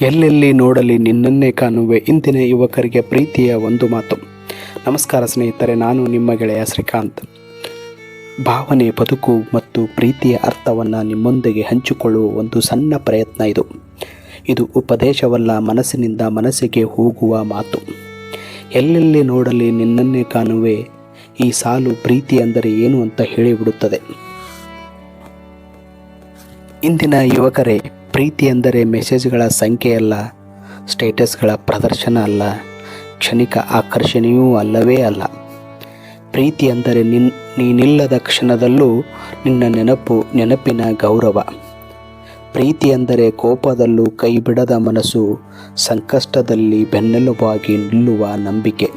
ಎಲ್ಲೆಲ್ಲಿ ನೋಡಲಿ ನಿನ್ನನ್ನೇ ಕಾಣುವೆ. ಇಂದಿನ ಯುವಕರಿಗೆ ಪ್ರೀತಿಯ ಒಂದು ಮಾತು. ನಮಸ್ಕಾರ ಸ್ನೇಹಿತರೆ, ನಾನು ನಿಮ್ಮ ಗೆಳೆಯ ಶ್ರೀಕಾಂತ್. ಭಾವನೆ, ಬದುಕು ಮತ್ತು ಪ್ರೀತಿಯ ಅರ್ಥವನ್ನು ನಿಮ್ಮೊಂದಿಗೆ ಹಂಚಿಕೊಳ್ಳುವ ಒಂದು ಸಣ್ಣ ಪ್ರಯತ್ನ ಇದು. ಇದು ಉಪದೇಶವಲ್ಲ, ಮನಸ್ಸಿನಿಂದ ಮನಸ್ಸಿಗೆ ಹೋಗುವ ಮಾತು. ಎಲ್ಲೆಲ್ಲಿ ನೋಡಲಿ ನಿನ್ನನ್ನೇ ಕಾಣುವೆ, ಈ ಸಾಲು ಪ್ರೀತಿ ಅಂದರೆ ಏನು ಅಂತ ಹೇಳಿಬಿಡುತ್ತದೆ. ಇಂದಿನ ಯುವಕರೇ ಪ್ರೀತಿ ಎಂದರೆ ಮೆಸೇಜ್ಗಳ ಸಂಖ್ಯೆಯಲ್ಲ ಸ್ಟೇಟಸ್ಗಳ ಪ್ರದರ್ಶನ ಅಲ್ಲ, ಕ್ಷಣಿಕ ಆಕರ್ಷಣೆಯೂ ಅಲ್ಲವೇ ಅಲ್ಲ. ಪ್ರೀತಿ ಅಂದರೆ ನಿನ್, ನೀನಿಲ್ಲದ ಕ್ಷಣದಲ್ಲೂ ನಿನ್ನ ನೆನಪು, ನೆನಪಿನ ಗೌರವ. ಪ್ರೀತಿ ಅಂದರೆ ಕೋಪದಲ್ಲೂ ಕೈ ಬಿಡದ ಮನಸ್ಸು, ಸಂಕಷ್ಟದಲ್ಲಿ ಬೆನ್ನೆಲುಬಾಗಿ ನಿಲ್ಲುವ ನಂಬಿಕೆ.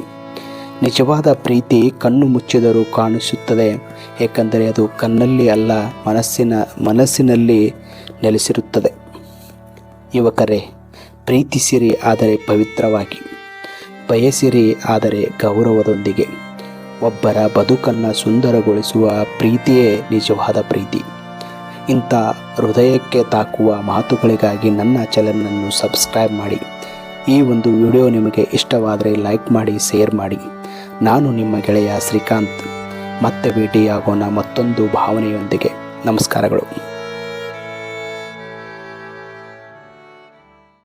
ನಿಜವಾದ ಪ್ರೀತಿ ಕಣ್ಣು ಮುಚ್ಚಿದರೂ ಕಾಣಿಸುತ್ತದೆ, ಏಕೆಂದರೆ ಅದು ಕಣ್ಣಲ್ಲಿ ಅಲ್ಲ, ಮನಸ್ಸಿನ, ಮನಸ್ಸಿನಲ್ಲಿ ನೆಲೆಸಿರುತ್ತದೆ. ಯುವಕರೇ, ಪ್ರೀತಿಸಿರಿ ಆದರೆ ಪವಿತ್ರವಾಗಿ, ಬಯಸಿರಿ ಆದರೆ ಗೌರವದೊಂದಿಗೆ. ಒಬ್ಬರ ಬದುಕನ್ನು ಸುಂದರಗೊಳಿಸುವ ಪ್ರೀತಿಯೇ ನಿಜವಾದ ಪ್ರೀತಿ. ಇಂಥ ಹೃದಯಕ್ಕೆ ತಾಕುವ ಮಾತುಗಳಿಗಾಗಿ ನನ್ನ ಚಾನಲನ್ನು ಸಬ್ಸ್ಕ್ರೈಬ್ ಮಾಡಿ. ಈ ಒಂದು ವಿಡಿಯೋ ನಿಮಗೆ ಇಷ್ಟವಾದರೆ ಲೈಕ್ ಮಾಡಿ, ಶೇರ್ ಮಾಡಿ. ನಾನು ನಿಮ್ಮ ಗೆಳೆಯ ಶ್ರೀಕಾಂತ್. ಮತ್ತೆ ಭೇಟಿಯಾಗೋಣ ಮತ್ತೊಂದು ಭಾವನೆಯೊಂದಿಗೆ. ನಮಸ್ಕಾರಗಳು.